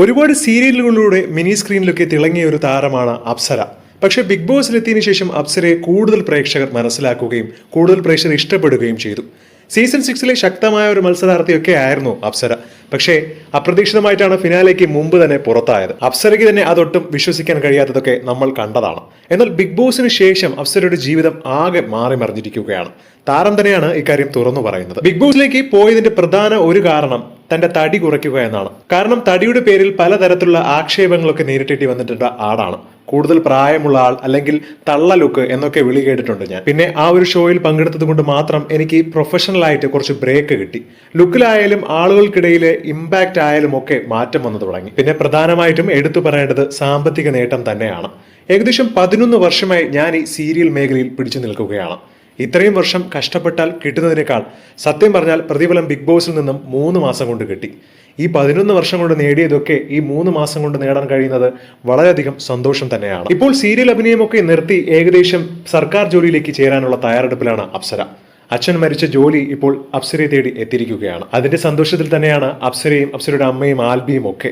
ഒരുപാട് സീരിയലുകളിലൂടെ മിനി സ്ക്രീനിലൊക്കെ തിളങ്ങിയ ഒരു താരമാണ് അപ്സര. പക്ഷേ ബിഗ് ബോസിലെത്തിയതിനു ശേഷം അപ്സരയെ കൂടുതൽ പ്രേക്ഷകർ മനസ്സിലാക്കുകയും കൂടുതൽ പ്രേക്ഷകർ ഇഷ്ടപ്പെടുകയും ചെയ്തു. സീസൺ സിക്സിലെ ശക്തമായ ഒരു മത്സരാർത്ഥിയൊക്കെ ആയിരുന്നു അപ്സര. പക്ഷേ അപ്രതീക്ഷിതമായിട്ടാണ് ഫിനാലേക്ക് മുമ്പ് തന്നെ പുറത്തായത്. അപ്സരയ്ക്ക് തന്നെ അതൊട്ടും വിശ്വസിക്കാൻ കഴിയാത്തതൊക്കെ നമ്മൾ കണ്ടതാണ്. എന്നാൽ ബിഗ് ബോസിന് ശേഷം അപ്സരയുടെ ജീവിതം ആകെ മാറി മറിഞ്ഞിരിക്കുകയാണ് താരം തന്നെയാണ് ഇക്കാര്യം തുറന്നു പറയുന്നത്. ബിഗ് ബോസിലേക്ക് പോയതിന്റെ പ്രധാന ഒരു കാരണം തന്റെ തടി കുറയ്ക്കുക എന്നാണ്. കാരണം തടിയുടെ പേരിൽ പലതരത്തിലുള്ള ആക്ഷേപങ്ങളൊക്കെ നേരിട്ടേണ്ടി വന്നിട്ടുള്ള ആളാണ്. കൂടുതൽ പ്രായമുള്ള ആൾ അല്ലെങ്കിൽ തള്ള ലുക്ക് എന്നൊക്കെ വിളി കേട്ടിട്ടുണ്ട് ഞാൻ. പിന്നെ ആ ഒരു ഷോയിൽ പങ്കെടുത്തത് കൊണ്ട് മാത്രം എനിക്ക് പ്രൊഫഷണൽ ആയിട്ട് കുറച്ച് ബ്രേക്ക് കിട്ടി. ലുക്കിലായാലും ആളുകൾക്കിടയിലെ ഇമ്പാക്റ്റ് ആയാലും ഒക്കെ മാറ്റം വന്നു തുടങ്ങി. പിന്നെ പ്രധാനമായിട്ടും എടുത്തു പറയേണ്ടത് സാമ്പത്തിക നേട്ടം തന്നെയാണ്. ഏകദേശം പതിനൊന്ന് വർഷമായി ഞാൻ ഈ സീരിയൽ മേഖലയിൽ പിടിച്ചു നിൽക്കുകയാണ്. ഇത്രയും വർഷം കഷ്ടപ്പെട്ടാൽ കിട്ടുന്നതിനേക്കാൾ സത്യം പറഞ്ഞാൽ പ്രതിഫലം ബിഗ് ബോസിൽ നിന്നും മൂന്ന് മാസം കൊണ്ട് കിട്ടി. ഈ പതിനൊന്ന് വർഷം കൊണ്ട് നേടിയതൊക്കെ ഈ മൂന്ന് മാസം കൊണ്ട് നേടാൻ കഴിയുന്നത് വളരെയധികം സന്തോഷം തന്നെയാണ്. ഇപ്പോൾ സീരിയൽ അഭിനയമൊക്കെ നിർത്തി ഏകദേശം സർക്കാർ ജോലിയിലേക്ക് ചേരാനുള്ള തയ്യാറെടുപ്പിലാണ് അപ്സര. അച്ഛൻ മരിച്ച ജോലി ഇപ്പോൾ അപ്സരയെ തേടി എത്തിയിരിക്കുകയാണ്. അതിന്റെ സന്തോഷത്തിൽ തന്നെയാണ് അപ്സരയും അപ്സരയുടെ അമ്മയും ആൽബിയും ഒക്കെ.